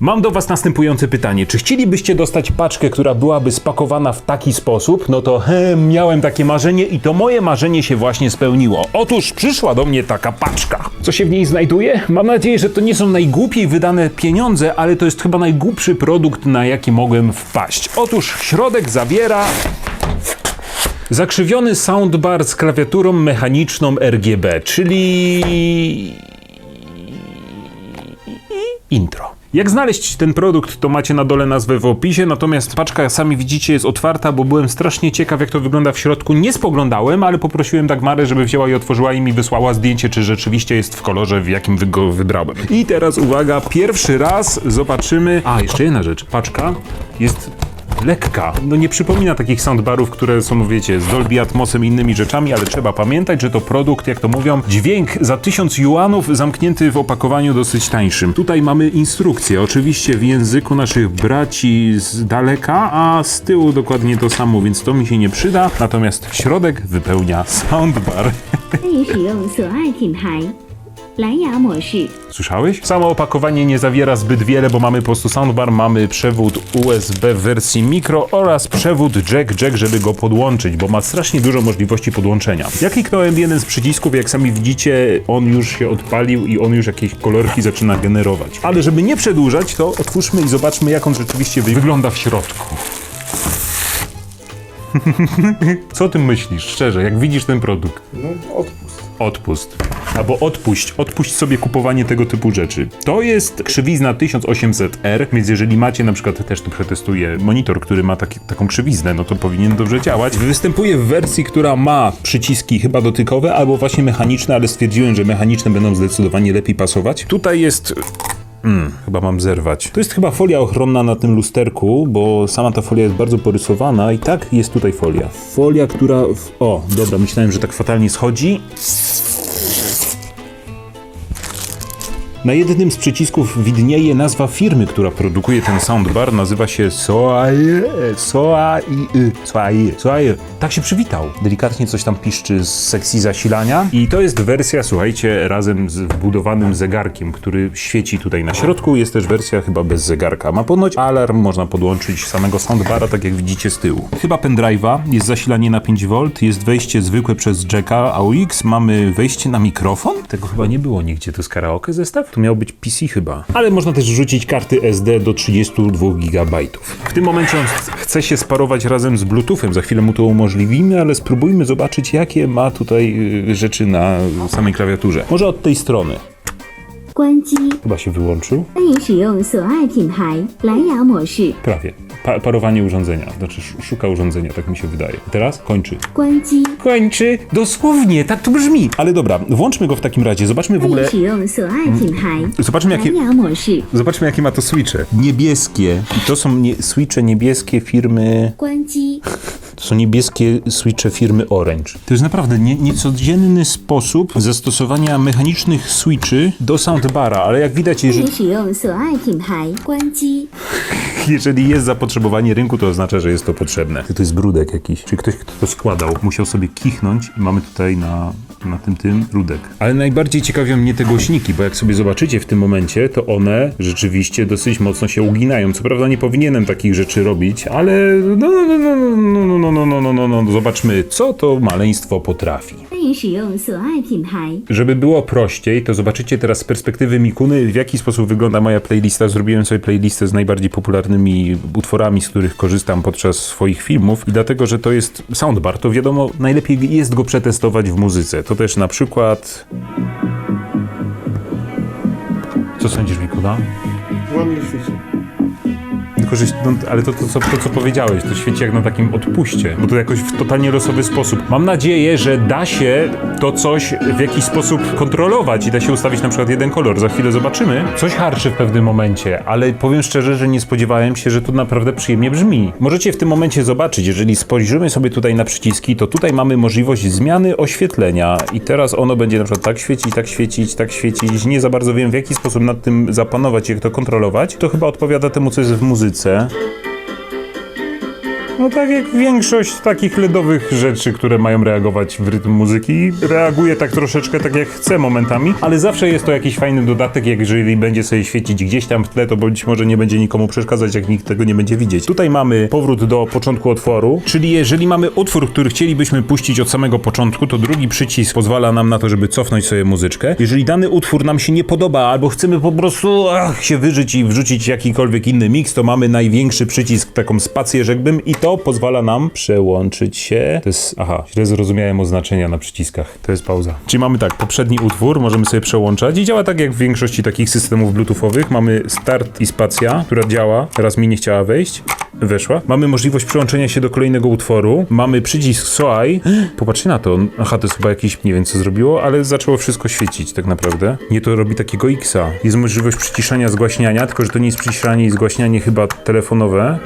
Mam do Was następujące pytanie. Czy chcielibyście dostać paczkę, która byłaby spakowana w taki sposób? No to he, miałem takie marzenie i to moje marzenie się właśnie spełniło. Otóż przyszła do mnie taka paczka. Co się w niej znajduje? Mam nadzieję, że to nie są najgłupiej wydane pieniądze, ale to jest chyba najgłupszy produkt, na jaki mogłem wpaść. Otóż środek zawiera zakrzywiony soundbar z klawiaturą mechaniczną RGB, czyli intro. Jak znaleźć ten produkt, to macie na dole nazwę w opisie, natomiast paczka, sami widzicie, jest otwarta, bo byłem strasznie ciekaw, jak to wygląda w środku. Nie spoglądałem, ale poprosiłem Dagmarę, żeby wzięła i otworzyła i mi wysłała zdjęcie, czy rzeczywiście jest w kolorze, w jakim go wybrałem. I teraz uwaga, pierwszy raz zobaczymy... A, jeszcze jedna rzecz. Paczka jest lekka. No nie przypomina takich soundbarów, które są, wiecie, z Dolby Atmosem i innymi rzeczami, ale trzeba pamiętać, że to produkt, jak to mówią, dźwięk za 1000 juanów zamknięty w opakowaniu dosyć tańszym. Tutaj mamy instrukcję, oczywiście w języku naszych braci z daleka, a z tyłu dokładnie to samo, więc to mi się nie przyda. Natomiast środek wypełnia soundbar. 欢迎使用所爱品牌蓝牙模式。 Słyszałeś? Samo opakowanie nie zawiera zbyt wiele, bo mamy po prostu soundbar, mamy przewód USB w wersji mikro oraz przewód jack-jack, żeby go podłączyć, bo ma strasznie dużo możliwości podłączenia. Jak kliknąłem jeden z przycisków, jak sami widzicie, on już się odpalił i on już jakieś kolorki zaczyna generować. Ale żeby nie przedłużać, to otwórzmy i zobaczmy, jak on rzeczywiście wy- wygląda w środku. Co o tym myślisz, szczerze, jak widzisz ten produkt? No, odpust. Odpust. Albo odpuść. Odpuść sobie kupowanie tego typu rzeczy. To jest krzywizna 1800R, więc jeżeli macie na przykład, też tu przetestuję, monitor, który ma taki, taką krzywiznę, no to powinien dobrze działać. Występuje w wersji, która ma przyciski chyba dotykowe, albo właśnie mechaniczne, ale stwierdziłem, że mechaniczne będą zdecydowanie lepiej pasować. Tutaj jest Mm, chyba mam zerwać. To jest chyba folia ochronna na tym lusterku, bo sama ta folia jest bardzo porysowana i tak jest tutaj folia. Folia, która... W... O, dobra, myślałem, że tak fatalnie schodzi. Na jednym z przycisków widnieje nazwa firmy, która produkuje ten soundbar. Nazywa się Soaie, Soaie, Soaie, Soaie. Tak się przywitał. Delikatnie coś tam piszczy z sekcji zasilania. I to jest wersja, słuchajcie, razem z wbudowanym zegarkiem, który świeci tutaj na środku. Jest też wersja chyba bez zegarka. Ma ponoć alarm, można podłączyć samego soundbara, tak jak widzicie z tyłu. Chyba pendrive'a, jest zasilanie na 5V, jest wejście zwykłe przez jacka AUX, mamy wejście na mikrofon. Tego chyba nie było nigdzie, to jest karaoke zestaw? To miał być PC chyba. Ale można też wrzucić karty SD do 32 GB. W tym momencie on ch- chce się sparować razem z Bluetoothem, za chwilę mu to umożliwimy, ale spróbujmy zobaczyć, jakie ma tutaj y, rzeczy na samej klawiaturze. Może od tej strony. 关机。 Chyba się wyłączył. 欢迎使用所爱品牌蓝牙模式。 Prawie. Pa parowanie urządzenia. Znaczy sz- szuka urządzenia, tak mi się wydaje. Teraz kończy. 关机。 Kończy. Dosłownie, tak to brzmi. Ale dobra, włączmy go w takim razie. Zobaczmy w 欢迎 ogóle. 使用所爱品牌 Zobaczmy jakie. 蓝牙模式。 Zobaczmy jakie ma to switche. Niebieskie. I to są nie, switche niebieskie firmy. 关机。 To są niebieskie switche firmy Orange. To jest naprawdę nie, niecodzienny sposób zastosowania mechanicznych switchy do soundbara, ale jak widać, jeżeli, jeżeli jest zapotrzebowanie rynku, to oznacza, że jest to potrzebne. To jest brudek jakiś. Czy ktoś, kto to składał, musiał sobie kichnąć i mamy tutaj na, na tym tym brudek. Ale najbardziej ciekawią mnie te głośniki, bo jak sobie zobaczycie w tym momencie, to one rzeczywiście dosyć mocno się uginają. Co prawda nie powinienem takich rzeczy robić, ale no, no, no, no, no, no, no no, no, no, no, no, no. zobaczmy, co to maleństwo potrafi. 欢迎使用所爱品牌 Żeby było prościej, to zobaczycie teraz z perspektywy Mikuny, w jaki sposób wygląda moja playlista. Zrobiłem sobie playlistę z najbardziej popularnymi utworami, z których korzystam podczas swoich filmów. I dlatego, że to jest soundbar, to wiadomo, najlepiej jest go przetestować w muzyce. To też na przykład... Co sądzisz, Mikuna? Ładnie świeci. Tylko, no, ale to, to, co, to, co powiedziałeś, to świeci jak na takim odpuście, bo to jakoś w totalnie losowy sposób. Mam nadzieję, że da się to coś w jakiś sposób kontrolować i da się ustawić na przykład jeden kolor. Za chwilę zobaczymy. Coś harczy w pewnym momencie, ale powiem szczerze, że nie spodziewałem się, że to naprawdę przyjemnie brzmi. Możecie w tym momencie zobaczyć, jeżeli spojrzymy sobie tutaj na przyciski, to tutaj mamy możliwość zmiany oświetlenia i teraz ono będzie na przykład tak świecić, tak świecić, tak świecić. Nie za bardzo wiem w jaki sposób nad tym zapanować, jak to kontrolować. To chyba odpowiada temu, co jest w muzyce. це No tak jak większość takich LEDowych rzeczy, które mają reagować w rytm muzyki, reaguje tak troszeczkę tak jak chce momentami, ale zawsze jest to jakiś fajny dodatek, jak jeżeli będzie sobie świecić gdzieś tam w tle, to być może nie będzie nikomu przeszkadzać, jak nikt tego nie będzie widzieć. Tutaj mamy powrót do początku utworu, czyli jeżeli mamy utwór, który chcielibyśmy puścić od samego początku, to drugi przycisk pozwala nam na to, żeby cofnąć sobie muzyczkę. Jeżeli dany utwór nam się nie podoba, albo chcemy po prostu ach, się wyżyć i wrzucić jakikolwiek inny mix, to mamy największy przycisk, taką spację rzekłbym i to pozwala nam przełączyć się. To jest, aha, źle zrozumiałem oznaczenia na przyciskach. To jest pauza. Czyli mamy tak, poprzedni utwór możemy sobie przełączać i działa tak jak w większości takich systemów bluetoothowych. Mamy start i spacja, która działa. Teraz mi nie chciała wejść. Weszła. Mamy możliwość przełączenia się do kolejnego utworu. Mamy przycisk SOAI. Popatrzcie na to. Aha, to jest chyba jakiś, nie wiem co zrobiło, ale zaczęło wszystko świecić tak naprawdę. Nie to robi takiego X-a. Jest możliwość przyciszania, zgłaśniania, tylko że to nie jest przyciszanie i zgłaśnianie chyba telefonowe.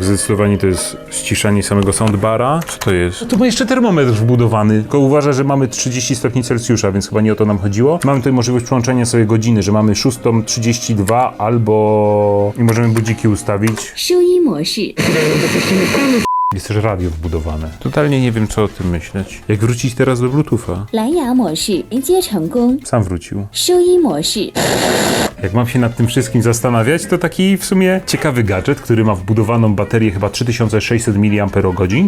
Tak, zdecydowanie to jest ściszanie samego soundbara. Co to jest? To ma jeszcze termometr wbudowany. Tylko uważa, że mamy 30 stopni Celsjusza, więc chyba nie o to nam chodziło. Mamy tutaj możliwość przełączenia sobie godziny, że mamy 6.32 albo... i możemy budziki ustawić. 收音模式， Jest też radio wbudowane. Totalnie nie wiem, co o tym myśleć. Jak wrócić teraz do Bluetootha? 蓝牙模式连接成功， Sam wrócił. 收音模式， Jak mam się nad tym wszystkim zastanawiać, to taki w sumie ciekawy gadżet, który ma wbudowaną baterię chyba 3600 mAh,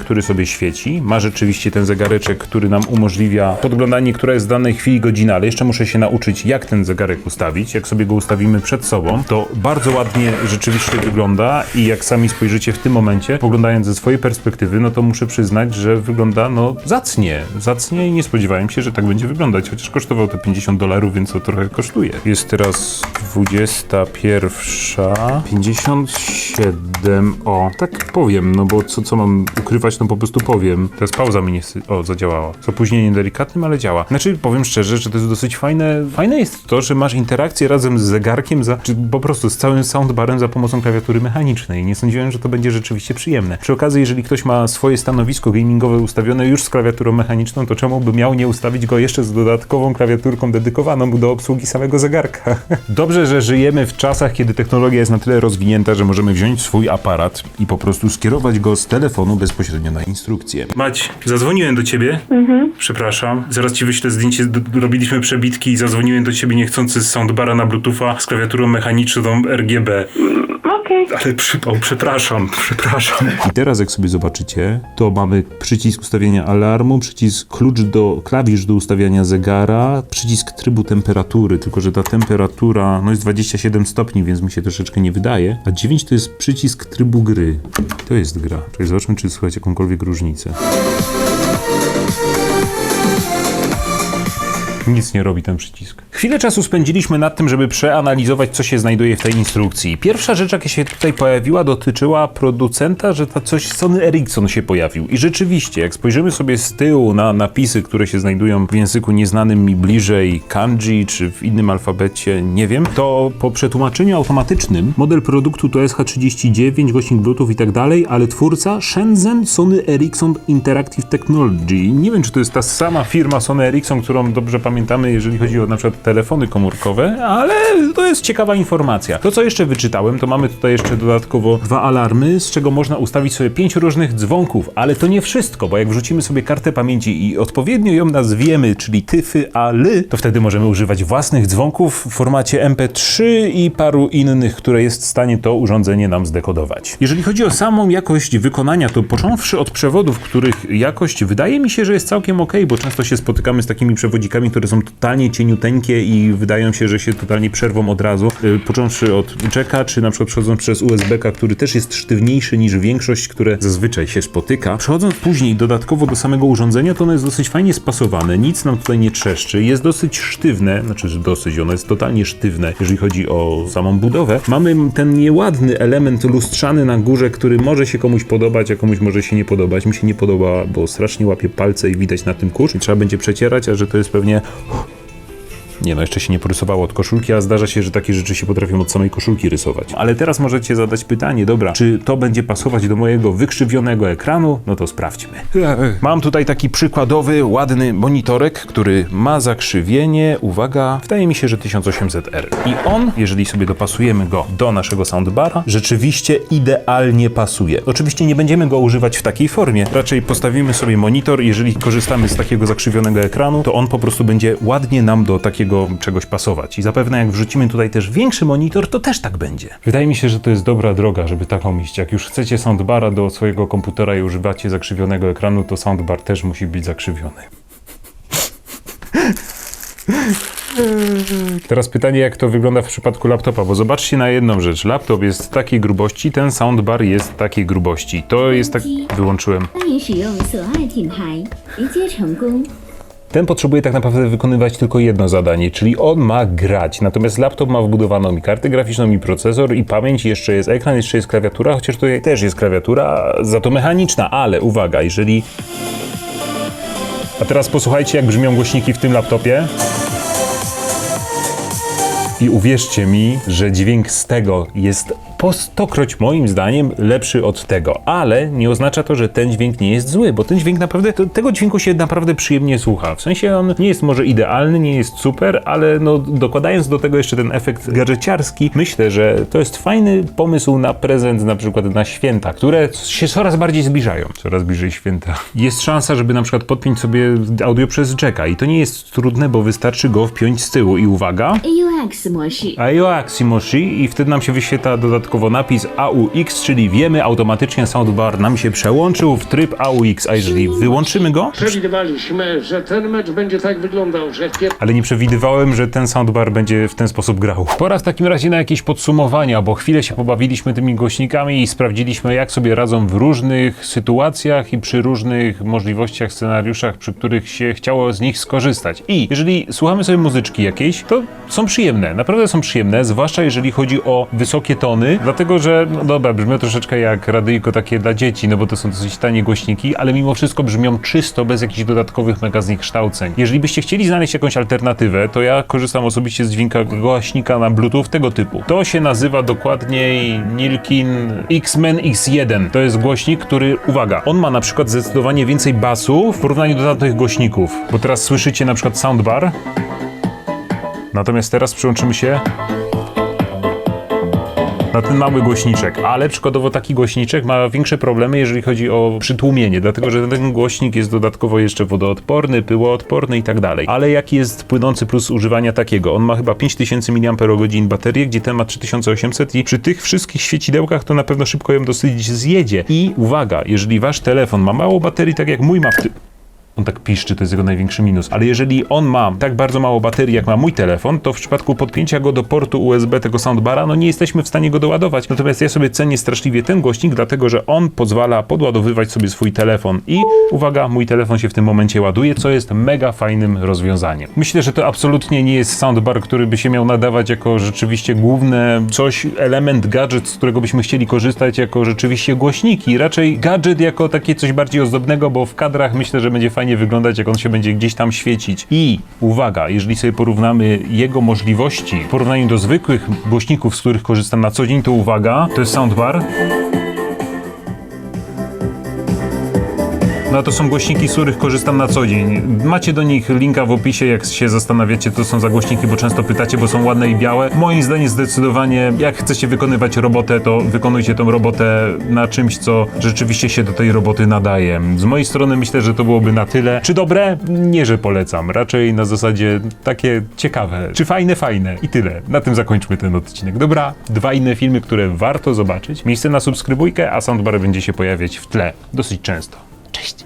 który sobie świeci. Ma rzeczywiście ten zegareczek, który nam umożliwia podglądanie, która jest w danej chwili godzina, ale jeszcze muszę się nauczyć, jak ten zegarek ustawić. Jak sobie go ustawimy przed sobą, to bardzo ładnie rzeczywiście wygląda i jak sami spojrzycie w tym momencie, poglądając ze swojej perspektywy, no to muszę przyznać, że wygląda no zacnie. Zacnie i nie spodziewałem się, że tak będzie wyglądać, chociaż kosztował to 50 dolarów, więc to trochę kosztuje. Jest teraz 21.57. O, tak powiem, no bo co, co mam ukrywać, no po prostu powiem. Teraz pauza mi nie. O, zadziałała. Z opóźnieniem delikatnym, ale działa. Znaczy, powiem szczerze, że to jest dosyć fajne. Fajne jest to, że masz interakcję razem z zegarkiem, za, czy po prostu z całym soundbarem za pomocą klawiatury mechanicznej. Nie sądziłem, że to będzie rzeczywiście przyjemne. Przy okazji, jeżeli ktoś ma swoje stanowisko gamingowe ustawione już z klawiaturą mechaniczną, to czemu by miał nie ustawić go jeszcze z dodatkową klawiaturką dedykowaną do obsługi samego zegarka? Dobrze, że żyjemy w czasach, kiedy technologia jest na tyle rozwinięta, że możemy wziąć swój aparat i po prostu skierować go z telefonu bezpośrednio na instrukcję. Mać, zadzwoniłem do ciebie. Przepraszam. Zaraz ci wyślę zdjęcie. D- robiliśmy przebitki i zadzwoniłem do ciebie niechcący z soundbara na Bluetootha z klawiaturą mechaniczną RGB. Okej. Ale przypał, przepraszam, przepraszam. I teraz jak sobie zobaczycie, to mamy przycisk ustawienia alarmu, przycisk klucz do klawisz do ustawiania zegara, przycisk trybu temperatury, tylko że ta temperatura no jest 27 stopni, więc mi się troszeczkę nie wydaje, a 9 to jest przycisk trybu gry. To jest gra. Czyli zobaczmy, czy słychać jakąkolwiek różnicę. Nic nie robi ten przycisk. Chwilę czasu spędziliśmy nad tym, żeby przeanalizować, co się znajduje w tej instrukcji. Pierwsza rzecz, jaka się tutaj pojawiła, dotyczyła producenta, że ta coś Sony Ericsson się pojawił. I rzeczywiście, jak spojrzymy sobie z tyłu na napisy, które się znajdują w języku nieznanym mi bliżej, kanji, czy w innym alfabecie, nie wiem, to po przetłumaczeniu automatycznym model produktu to SH39, głośnik Bluetooth i tak dalej, ale twórca Shenzhen Sony Ericsson Interactive Technology. Nie wiem, czy to jest ta sama firma Sony Ericsson, którą dobrze pamiętamy, jeżeli chodzi o na przykład telefony komórkowe, ale to jest ciekawa informacja. To, co jeszcze wyczytałem, to mamy tutaj jeszcze dodatkowo dwa alarmy, z czego można ustawić sobie pięć różnych dzwonków, ale to nie wszystko, bo jak wrzucimy sobie kartę pamięci i odpowiednio ją nazwiemy, czyli tyfy, a ly, to wtedy możemy używać własnych dzwonków w formacie MP3 i paru innych, które jest w stanie to urządzenie nam zdekodować. Jeżeli chodzi o samą jakość wykonania, to począwszy od przewodów, których jakość wydaje mi się, że jest całkiem ok, bo często się spotykamy z takimi przewodzikami, które są totalnie cieniuteńkie i wydają się, że się totalnie przerwą od razu. Yy, Począwszy od jacka, czy na przykład przechodząc przez USB-ka, który też jest sztywniejszy niż większość, które zazwyczaj się spotyka. Przechodząc później dodatkowo do samego urządzenia, to ono jest dosyć fajnie spasowane, nic nam tutaj nie trzeszczy, jest dosyć sztywne, znaczy, że dosyć, ono jest totalnie sztywne, jeżeli chodzi o samą budowę. Mamy ten nieładny element lustrzany na górze, który może się komuś podobać, a komuś może się nie podobać. Mi się nie podoba, bo strasznie łapie palce i widać na tym kurz i trzeba będzie przecierać, a że to jest pewnie Whew. Nie no, jeszcze się nie porysowało od koszulki, a zdarza się, że takie rzeczy się potrafią od samej koszulki rysować. Ale teraz możecie zadać pytanie, dobra, czy to będzie pasować do mojego wykrzywionego ekranu? No to sprawdźmy. Mam tutaj taki przykładowy, ładny monitorek, który ma zakrzywienie, uwaga, wydaje mi się, że 1800R. I on, jeżeli sobie dopasujemy go do naszego soundbara, rzeczywiście idealnie pasuje. Oczywiście nie będziemy go używać w takiej formie, raczej postawimy sobie monitor, jeżeli korzystamy z takiego zakrzywionego ekranu, to on po prostu będzie ładnie nam do takiego czegoś pasować. I zapewne jak wrzucimy tutaj też większy monitor, to też tak będzie. Wydaje mi się, że to jest dobra droga, żeby taką iść. Jak już chcecie soundbara do swojego komputera i używacie zakrzywionego ekranu, to soundbar też musi być zakrzywiony. Teraz pytanie, jak to wygląda w przypadku laptopa, bo zobaczcie na jedną rzecz. Laptop jest takiej grubości, ten soundbar jest takiej grubości. To jest tak... Wyłączyłem. Ten potrzebuje tak naprawdę wykonywać tylko jedno zadanie, czyli on ma grać. Natomiast laptop ma wbudowaną i kartę graficzną, i procesor, i pamięć, jeszcze jest ekran, jeszcze jest klawiatura, chociaż tutaj też jest klawiatura, za to mechaniczna, ale uwaga, jeżeli... A teraz posłuchajcie, jak brzmią głośniki w tym laptopie. I uwierzcie mi, że dźwięk z tego jest po stokroć moim zdaniem lepszy od tego, ale nie oznacza to, że ten dźwięk nie jest zły, bo ten dźwięk naprawdę, to, tego dźwięku się naprawdę przyjemnie słucha. W sensie on nie jest może idealny, nie jest super, ale no dokładając do tego jeszcze ten efekt gadżeciarski, myślę, że to jest fajny pomysł na prezent na przykład na święta, które się coraz bardziej zbliżają. Coraz bliżej święta. Jest szansa, żeby na przykład podpiąć sobie audio przez jacka i to nie jest trudne, bo wystarczy go wpiąć z tyłu i uwaga, AUX 模式，AUX Moshi i wtedy nam się wyświetla dodatkowo napis AUX, czyli wiemy automatycznie soundbar nam się przełączył w tryb AUX, a jeżeli wyłączymy go, Przewidywaliśmy, że ten mecz będzie tak wyglądał, że ale nie przewidywałem, że ten soundbar będzie w ten sposób grał. Pora w takim razie na jakieś podsumowania, bo chwilę się pobawiliśmy tymi głośnikami i sprawdziliśmy, jak sobie radzą w różnych sytuacjach i przy różnych możliwościach, scenariuszach, przy których się chciało z nich skorzystać. I jeżeli słuchamy sobie muzyczki jakiejś, to są przyjemne, naprawdę są przyjemne, zwłaszcza jeżeli chodzi o wysokie tony, dlatego że, no dobra, brzmią troszeczkę jak radyjko takie dla dzieci, no bo to są dosyć tanie głośniki, ale mimo wszystko brzmią czysto, bez jakichś dodatkowych mega zniekształceń. Jeżeli byście chcieli znaleźć jakąś alternatywę, to ja korzystam osobiście z dźwięka głośnika na Bluetooth tego typu. To się nazywa dokładniej Nilkin X-Men X1. To jest głośnik, który, uwaga, on ma na przykład zdecydowanie więcej basu w porównaniu do tamtych głośników, bo teraz słyszycie na przykład soundbar, Natomiast teraz przyłączymy się na ten mały głośniczek, ale przykładowo taki głośniczek ma większe problemy, jeżeli chodzi o przytłumienie, dlatego że ten głośnik jest dodatkowo jeszcze wodoodporny, pyłoodporny i tak dalej. Ale jaki jest płynący plus używania takiego? On ma chyba 5000 mAh baterię, gdzie ten ma 3800 i przy tych wszystkich świecidełkach to na pewno szybko ją dosyć zjedzie. I uwaga, jeżeli wasz telefon ma mało baterii, tak jak mój ma w on tak piszczy, to jest jego największy minus. Ale jeżeli on ma tak bardzo mało baterii, jak ma mój telefon, to w przypadku podpięcia go do portu USB tego soundbara, no nie jesteśmy w stanie go doładować. Natomiast ja sobie cenię straszliwie ten głośnik, dlatego że on pozwala podładowywać sobie swój telefon. I uwaga, mój telefon się w tym momencie ładuje, co jest mega fajnym rozwiązaniem. Myślę, że to absolutnie nie jest soundbar, który by się miał nadawać jako rzeczywiście główne coś, element, gadżet, z którego byśmy chcieli korzystać jako rzeczywiście głośniki. Raczej gadżet jako takie coś bardziej ozdobnego, bo w kadrach myślę, że będzie fajnie wyglądać, jak on się będzie gdzieś tam świecić. I uwaga, jeżeli sobie porównamy jego możliwości w porównaniu do zwykłych głośników, z których korzystam na co dzień, to uwaga, to jest soundbar. No to są głośniki, z których korzystam na co dzień. Macie do nich linka w opisie, jak się zastanawiacie, co są za głośniki, bo często pytacie, bo są ładne i białe. Moim zdaniem zdecydowanie, jak chcecie wykonywać robotę, to wykonujcie tą robotę na czymś, co rzeczywiście się do tej roboty nadaje. Z mojej strony myślę, że to byłoby na tyle. Czy dobre? Nie, że polecam. Raczej na zasadzie takie ciekawe. Czy fajne? Fajne. I tyle. Na tym zakończmy ten odcinek. Dobra, dwa inne filmy, które warto zobaczyć. Miejsce na subskrybujkę, a soundbar będzie się pojawiać w tle dosyć często. Cześć!